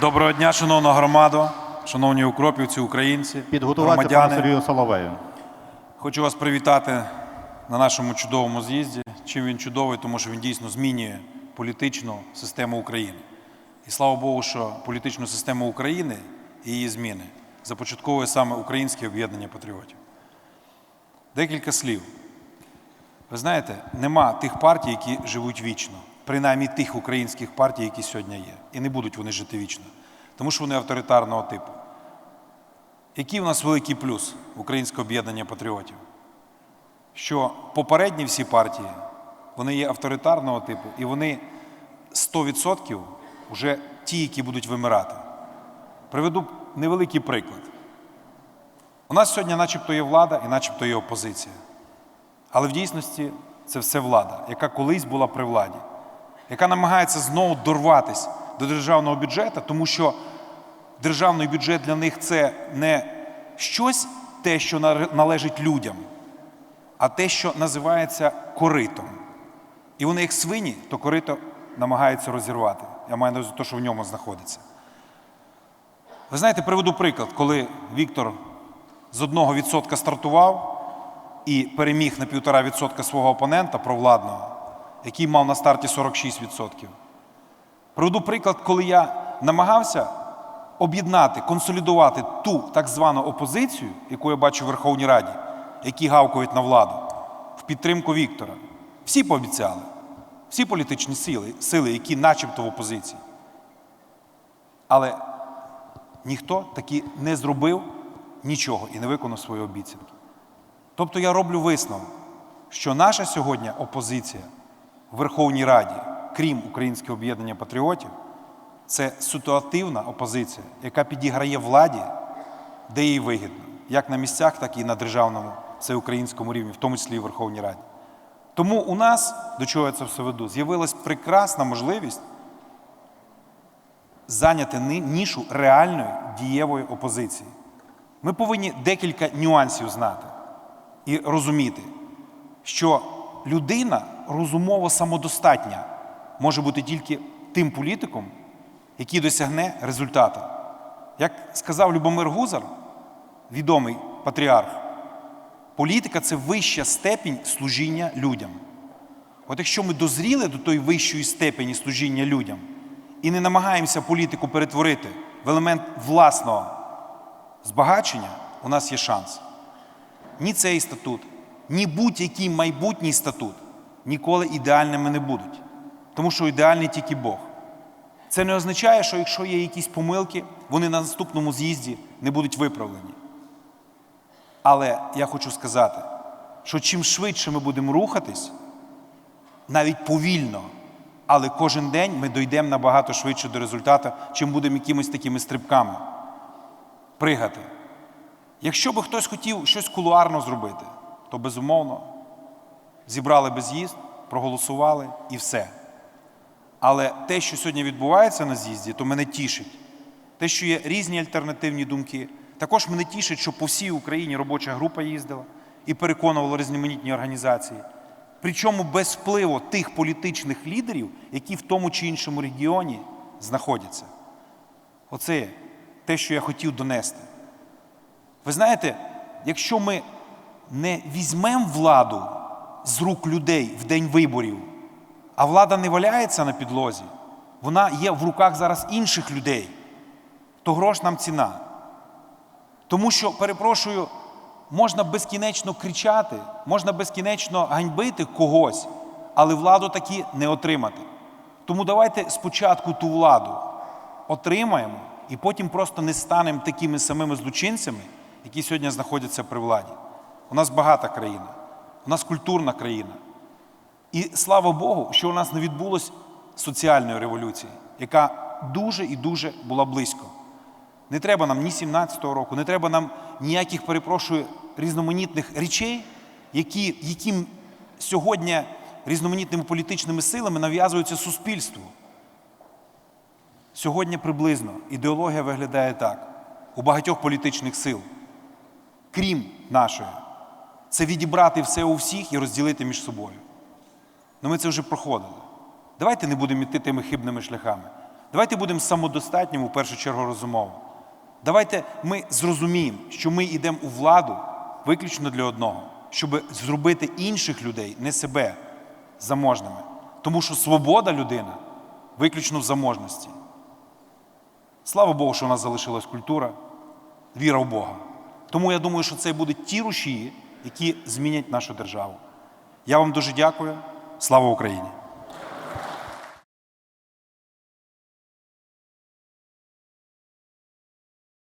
Доброго дня, шановна громада, шановні укропівці, українці, Підготуватися пану громадяни. Сергію Соловею. Хочу вас привітати на нашому чудовому з'їзді. Чим він чудовий, тому що він дійсно змінює політичну систему України. І слава Богу, що політичну систему України і її зміни започатковує саме Українське об'єднання патріотів. Декілька слів. Ви знаєте, нема тих партій, які живуть вічно, принаймні тих українських партій, які сьогодні є. І не будуть вони жити вічно, тому що вони авторитарного типу. Який у нас великий плюс Українського об'єднання патріотів? Що попередні всі партії, вони є авторитарного типу, і вони 100% вже ті, які будуть вимирати. Приведу невеликий приклад. У нас сьогодні начебто є влада і начебто є опозиція. Але в дійсності це все влада, яка колись була при владі, яка намагається знову дорватися до державного бюджету, тому що державний бюджет для них це не щось те, що належить людям, а те, що називається коритом. І вони, як свині, то корито намагаються розірвати. Я маю на увазі те, що в ньому знаходиться. Ви знаєте, приведу приклад, коли Віктор з одного відсотка стартував і переміг на півтора відсотка свого опонента провладного, який мав на старті 46%. Приведу приклад, коли я намагався об'єднати, консолідувати ту так звану опозицію, яку я бачу в Верховній Раді, які гавкають на владу, в підтримку Віктора. Всі пообіцяли, всі політичні сили, сили, які начебто в опозиції. Але ніхто таки не зробив нічого і не виконав свої обіцянки. Тобто я роблю висновок, що наша сьогодні опозиція Верховній Раді, крім Українського об'єднання патріотів, це ситуативна опозиція, яка підіграє владі, де їй вигідно, як на місцях, так і на державному всеукраїнському рівні, в тому числі і Верховній Раді. Тому у нас, до чого я це все веду, з'явилась прекрасна можливість зайняти нішу реальної дієвої опозиції. Ми повинні декілька нюансів знати і розуміти, що людина розумово самодостатня може бути тільки тим політиком, який досягне результату. Як сказав Любомир Гузар, відомий патріарх, політика це вища степінь служіння людям. От якщо ми дозріли до тої вищої степені служіння людям і не намагаємося політику перетворити в елемент власного збагачення, у нас є шанс. Ні цей статут, ні будь-який майбутній статут ніколи ідеальними не будуть. Тому що ідеальний тільки Бог. Це не означає, що якщо є якісь помилки, вони на наступному з'їзді не будуть виправлені. Але я хочу сказати, що чим швидше ми будемо рухатись, навіть повільно, але кожен день ми дійдемо набагато швидше до результату, чим будемо якимись такими стрибками пригати. Якщо би хтось хотів щось кулуарно зробити, то безумовно зібрали би з'їзд, проголосували і все. Але те, що сьогодні відбувається на з'їзді, то мене тішить. Те, що є різні альтернативні думки. Також мене тішить, що по всій Україні робоча група їздила і переконувала різноманітні організації. Причому без впливу тих політичних лідерів, які в тому чи іншому регіоні знаходяться. Оце те, що я хотів донести. Ви знаєте, якщо ми не візьмемо владу з рук людей в день виборів, а влада не валяється на підлозі, вона є в руках зараз інших людей, то грош нам ціна. Тому що, перепрошую, можна безкінечно кричати, можна безкінечно ганьбити когось, але владу таки не отримати. Тому давайте спочатку ту владу отримаємо і потім просто не станемо такими самими злочинцями, які сьогодні знаходяться при владі. У нас багата країна, у нас культурна країна. І слава Богу, що у нас не відбулось соціальної революції, яка дуже і дуже була близько. Не треба нам ні 17-го року, не треба нам ніяких, перепрошую, різноманітних речей, які, яким сьогодні різноманітними політичними силами нав'язуються суспільству. Сьогодні приблизно ідеологія виглядає так у багатьох політичних сил, крім нашої, це відібрати все у всіх і розділити між собою. Ну ми це вже проходили. Давайте не будемо йти тими хибними шляхами. Давайте будемо самодостатніми у першу чергу розумово. Давайте ми зрозуміємо, що ми йдемо у владу виключно для одного, щоб зробити інших людей, не себе, заможними. Тому що свобода людина виключно в заможності. Слава Богу, що у нас залишилась культура, віра в Бога. Тому я думаю, що це будуть ті рушії, які змінять нашу державу. Я вам дуже дякую. Слава Україні!